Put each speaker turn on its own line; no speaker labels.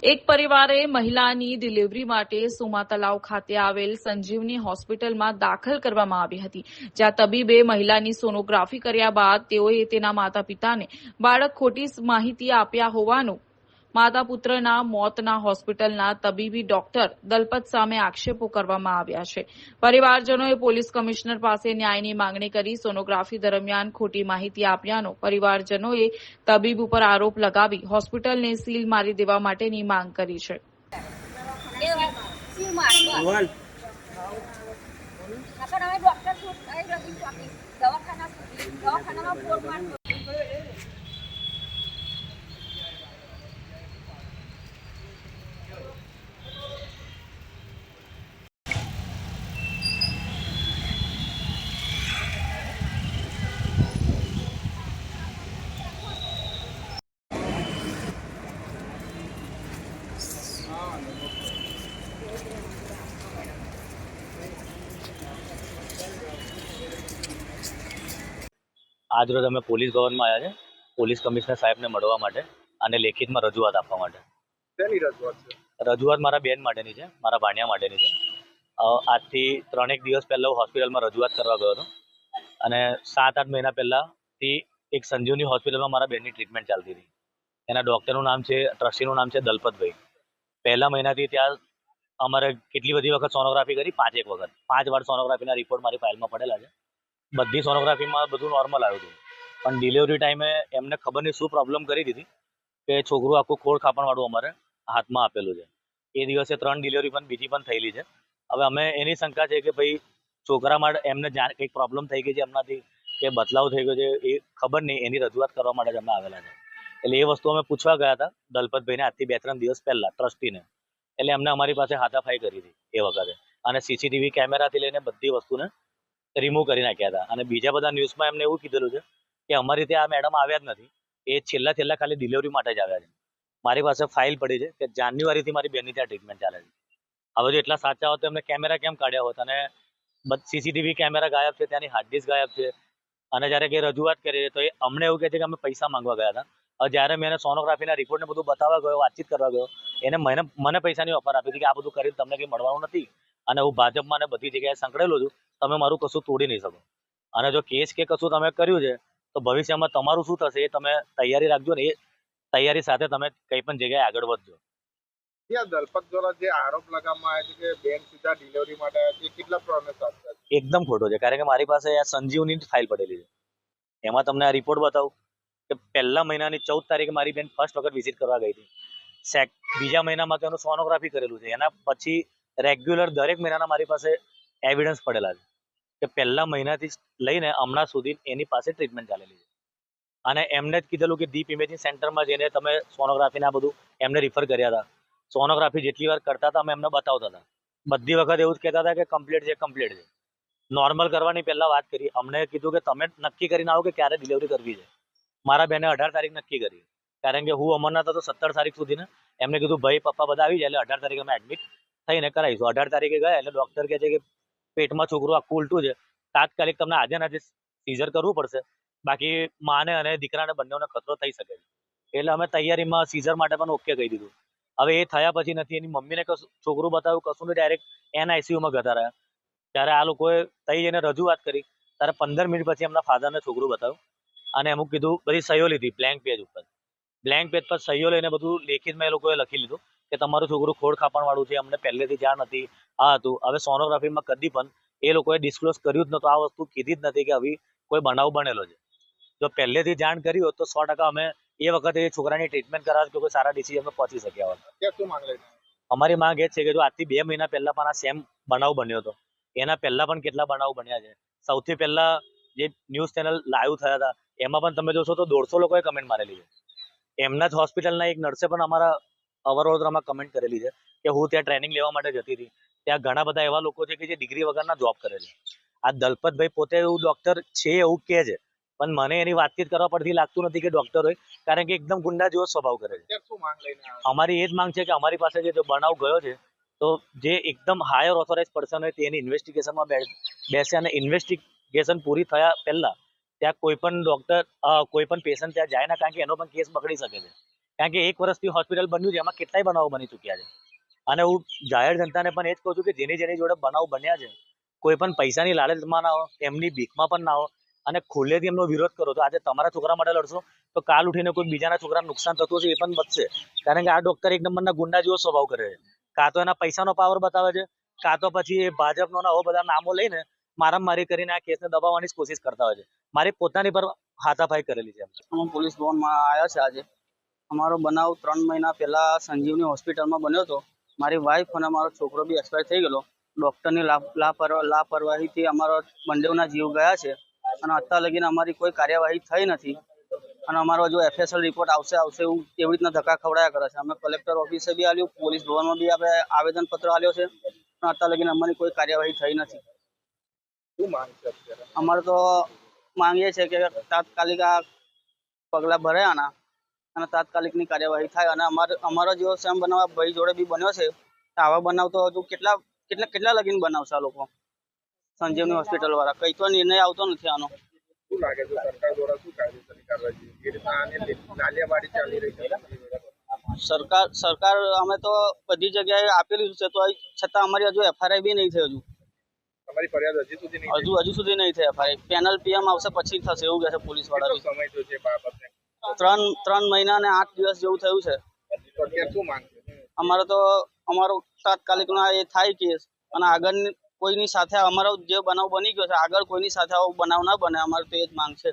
એક પરિવારે મહિલાની ડિલિવરી માટે સુમા તલાવ ખાતે આવેલ સંજીવની હોસ્પિટલમાં દાખલ કરવામાં આવી હતી. જ્યાં તબીબે મહિલાની સોનોગ્રાફી કર્યા બાદ તેઓએ તેના માતા પિતાને બાળક ખોટી માહિતી આપ્યા હોવાનું માતા પુત્રના મોતના હોસ્પિટલના તબીબી ડોક્ટર દલપત સામે આક્ષેપો કરવામાં આવ્યા છે. પરિવારજનોએ પોલીસ કમિશનર પાસે ન્યાયની માંગણી કરી સોનોગ્રાફી દરમિયાન ખોટી માહિતી આપ્યાનો પરિવારજનોએ તબીબ ઉપર આરોપ લગાવી હોસ્પિટલને સીલ મારી દેવા માટેની માંગ કરી છે.
દવાખાના દવાખાનામાં ફોન
આજરોજ અમે પોલીસ ભવનમાં આવ્યા છે. પોલીસ કમિશનર સાહેબને મળવા માટે અને લેખિતમાં રજૂઆત આપવા માટે.
શેની રજૂઆત છે?
રજૂઆત મારા બેન માટેની છે મારા ભાણિયા માટેની છે. આજથી ત્રણેક દિવસ પહેલાં હું હોસ્પિટલમાં રજૂઆત કરવા ગયો હતો. અને સાત આઠ મહિના પહેલાંથી એક સંજીવની હોસ્પિટલમાં મારા બેનની ટ્રીટમેન્ટ ચાલતી હતી. એના ડૉક્ટરનું નામ છે ટ્રસ્ટીનું નામ છે દલપતભાઈ. પહેલા મહિનાથી ત્યાં અમારે કેટલી બધી વખત સોનોગ્રાફી કરી? પાંચ એક વખત. પાંચ વાર સોનોગ્રાફીના રિપોર્ટ મારી ફાઇલમાં પડેલા છે. બધી સોનોગ્રાફીમાં બધું નોર્મલ આવ્યું હતું. પણ ડિલિવરી ટાઈમે એમને ખબર નહીં શું પ્રોબ્લેમ કરી દીધી કે છોકરું આખું ખોળ ખાપણવાળું અમારે હાથમાં આપેલું છે. એ દિવસે ત્રણ ડિલિવરી પણ બીજી પણ થયેલી છે. હવે અમે એની શંકા છે કે ભાઈ છોકરા માટે એમને જાણ કંઈક પ્રોબ્લેમ થઈ ગઈ છે એમનાથી કે બદલાવ થઈ ગયો છે એ ખબર નહીં, એની રજૂઆત કરવા માટે અમે આવેલા છે. એટલે એ વસ્તુ અમે પૂછવા ગયા હતા દલપતભાઈને આજથી બે ત્રણ દિવસ પહેલા, ટ્રસ્ટીને. એટલે એમને અમારી પાસે હાથાફાઈ કરી હતી એ વખતે. અને સીસીટીવી કેમેરાથી લઈને બધી વસ્તુને રિમૂવ કરી નાખ્યા હતા. અને બીજા બધા ન્યૂઝમાં એમને એવું કીધેલું છે કે અમારી ત્યાં આ મેડમ આવ્યા જ નથી. એ છેલ્લા છેલ્લા ખાલી ડિલિવરી માટે જ આવ્યા છે. મારી પાસે ફાઇલ પડી છે કે જાન્યુઆરીથી મારી બેનની ત્યાં ટ્રીટમેન્ટ ચાલે છે. હવે જો એટલા સાચા હોત તો એમને કેમેરા કેમ કાઢ્યા હોત? અને સીસીટીવી કેમેરા ગાયબ છે, ત્યાંની હાર્ડ ડિસ્ક ગાયબ છે. અને જ્યારે કે રજૂઆત કરી તો એ અમને એવું કહે છે કે અમે પૈસા માંગવા ગયા હતા. હવે જ્યારે મેં સોનોગ્રાફીના રિપોર્ટને બધું બતાવવા ગયો, વાતચીત કરવા ગયો, એને મને મને પૈસાની ઓફર આપી હતી કે આ બધું કરીને તમને કંઈ મળવાનું નથી. અને હું ભાજપમાં ને બધી જગ્યાએ સંકળેલો છું તમે મારું કશું તોડી નહીં શકો. અને જો કેસ કે કશું તમે કર્યું છે તો ભવિષ્યમાં તમારું શું થશે એ તમે તૈયારી રાખજો ને એ તૈયારી સાથે તમે કઈ પણ જગ્યાએ આગળ વધજો.
દલપત દ્વારા જે આરોપ લગાવવામાં આવ્યો છે કે બેન સીધા ડિલિવરી માટે એ કેટલા પ્રમાણે સાચા
એકદમ ખોટો છે કારણ કે મારી પાસે આ સંજીવની ફાઇલ પડેલી છે. એમાં તમને આ રિપોર્ટ બતાવું કે પહેલા મહિનાની ચૌદ તારીખે મારી બેન ફર્સ્ટ વખત વિઝિટ કરવા ગઈ હતી. સેક બીજા મહિનામાં તેનું સોનોગ્રાફી કરેલું છે. એના પછી રેગ્યુલર દરેક મહિનાના મારી પાસે એવિડન્સ પડેલા છે કે પહેલા મહિનાથી લઈને હમણાં સુધી એની પાસે ટ્રીટમેન્ટ ચાલેલી છે. અને એમને જ કીધેલું કે દીપ ઇમેજિંગ સેન્ટરમાં જઈને તમે સોનોગ્રાફીને આ બધું એમને રિફર કર્યા હતા. સોનોગ્રાફી જેટલી વાર કરતા હતા અમે એમને બતાવતા હતા. બધી વખત એવું જ કહેતા હતા કે કમ્પ્લીટ છે કમ્પ્લીટ છે. નોર્મલ કરવાની પહેલા વાત કરી. અમને કીધું કે તમે નક્કી કરીને આવો કે ક્યારે ડિલિવરી કરવી છે. મારા બેને અઢાર તારીખ નક્કી કરી. કારણ કે હું અમરનાથ હતો સત્તર તારીખ સુધીને એમને કીધું, ભાઈ, પપ્પા બધા આવી જાય એટલે અઢાર તારીખે અમે એડમિટ થઈને કરાવીશું. અઢાર તારીખે ગયા એટલે ડોક્ટર કહે છે કે પેટમાં છોકરું આખું ઉલટું છે. તાત્કાલિક તમને આજે આજે સીઝર કરવું પડશે. બાકી માને અને દીકરાને બંનેને ખતરો થઈ શકે છે. એટલે અમે તૈયારીમાં સીઝર માટે પણ ઓકે કહી દીધું. હવે એ થયા પછી નથી. એની મમ્મીને કશું, છોકરું બતાવ્યું કશું નહીં ડાયરેક્ટ એનઆઈસીયુમાં ગતા રહ્યા. ત્યારે આ લોકોએ તઈ જઈને રજૂઆત કરી. ત્યારે પંદર મિનિટ પછી એમના ફાધરને છોકરું બતાવ્યું. અને અમુક કીધું બધી સહીઓ લીધી બ્લેન્ક પેજ ઉપર. બ્લેન્ક પેજ પર સહીઓ લઈને બધું લેખિતમાં એ લોકોએ લખી લીધું. કે તમારું છોકરું ખોડ ખાપણવાળું છે અમને પહેલેથી જાણ હતી આ હતું. હવે સોનોગ્રાફીમાં કદી પણ એ લોકોએ ડિસ્ક્લોઝ કર્યું જ નહોતું. આ વસ્તુ કીધી જ નથી કે આવી કોઈ બનાવ બનેલો છે. જો પહેલેથી જાણ કરી હોત તો સો ટકા અમે એ વખતે એ છોકરાની ટ્રીટમેન્ટ કરાવત કે કોઈ સારા ડિસિઝનમાં પહોંચી શક્યા હોત. અમારી માંગ એ છે કે જો આજથી બે મહિના પહેલા પણ આ સેમ બનાવ બન્યો હતો. એના પહેલા પણ કેટલા બનાવ બન્યા છે. સૌથી પહેલા જે ન્યૂઝ ચેનલ લાઈવ થયા હતા એમાં પણ તમે જોશો તો દોઢસો લોકોએ કમેન્ટ મારેલી છે. એમના જ હોસ્પિટલના એક નર્સે પણ અમારા અવરોધમાં કમેન્ટ કરેલી છે કે હું ત્યાં ટ્રેનિંગ લેવા માટે જતી હતી. ત્યાં ઘણા બધા એવા લોકો છે કે જે ડિગ્રી વગરના જોબ કરે છે. આ દલપતભાઈ પોતે એવું ડોક્ટર છે એવું કહે છે પણ મને એની વાતચીત કરવા પરથી લાગતું નથી કે ડોક્ટર હોય કારણ કે એકદમ ગુંડા જેવો સ્વભાવ કરે છે. અમારી એ જ માંગ છે કે અમારી પાસે જે જો બનાવ ગયો છે તો જે એકદમ હાયર ઓથોરાઇઝ પર્સન હોય તેની ઇન્વેસ્ટિગેશનમાં બેસે અને ઇન્વેસ્ટિગેશન પૂરી થયા પહેલા ત્યાં કોઈ પણ ડોક્ટર કોઈ પણ પેશન્ટ ત્યાં જાય ના કારણ કે એનો પણ કેસ બગડી શકે છે. કારણ કે એક વર્ષથી હોસ્પિટલ બન્યું છે, એમાં કેટલાય બનાવો બની ચૂક્યા છે. અને હું જાહેર જનતાને પણ એ જ કહું છું કે જેની જેની જોડે બનાવ બન્યા છે, કોઈ પણ પૈસાની લાલચમાં ના હો, એમની ભીખમાં પણ ના હો અને ખુલ્લેથી એમનો વિરોધ કરો. તો આજે તમારા છોકરા માટે લડશો તો કાલ ઉઠીને કોઈ બીજાના છોકરાને નુકસાન થતું હશે એ પણ બચશે કારણ કે આ ડોક્ટર એક નંબરના ગુંડા જેવો સ્વભાવ કરે છે. કાં તો એના પૈસાનો પાવર બતાવે છે, કાં તો પછી એ ભાજપનો આવા બધા નામો લઈને મારામારી કરીને આ કેસને દબાવવાની કોશિશ કરતા હોય છે. મારી પોતાની પર હાથાફાઈ કરેલી છે
પોલીસ ભવનમાં આવ્યા છે આજે. અમારો બનાવ ત્રણ મહિના પહેલા સંજીવની હોસ્પિટલમાં બન્યો હતો. મારી વાઈફ અને મારો છોકરો બી એક્સપાયર થઈ ગયેલો. ડૉક્ટરની લાપ- લાપરવાહીથી અમારો બંનેવના જીવ ગયા છે અને અત્યાર લગીને અમારી કોઈ કાર્યવાહી થઈ નથી. અને અમારો જો એફએસએલ રિપોર્ટ આવશે આવશે એવું એવી રીતના ધક્કા ખવડાયા કરે છે. અમે કલેક્ટર ઓફિસે બી આવ્યું પોલીસ ભવનમાં બી આપણે આવેદનપત્ર આવ્યો છે. પણ અત્યાર લગીને અમારી કોઈ કાર્યવાહી થઈ નથી. અમારે તો માંગીએ છીએ કે તાત્કાલિક આ પગલાં ભરાયા આના. અને તાત્કાલિકની કાર્યવાહી થાય અને અમારે અમારો જેવો સેમ બનાવ આ ભાઈ જોડે બી બન્યો છે આવા બનાવ તો હજુ કેટલા કેટલા કેટલા લગીને બનાવશે આ લોકો? સંજીવની હોસ્પિટલ વાળા કઈ તો નિર્ણય આવતો નથી આનો.
સરકાર
સરકાર અમે તો બધી જગ્યાએ આપેલી છે તો છતાં અમારી હજુ એફઆરઆઈ બી નહીં થઈ હજુ.
તમારી ફરિયાદ હજી સુધી
હજુ હજુ સુધી નહીં થઈ એફઆરઆઈ પેનલ પીએમ આવશે પછી થશે એવું કહે છે
પોલીસવાળા સમય છે બાબતને
ત્રણ ત્રણ મહિના ને આઠ દિવસ જેવું થયું
છે.
અમારે તો અમારો તાત્કાલિક એ થાય કેસ. અને આગળ કોઈની સાથે અમારો જે બનાવ બની ગયો છે આગળ કોઈની સાથે આવો બનાવ ના બને અમારે તો એ જ માંગ છે.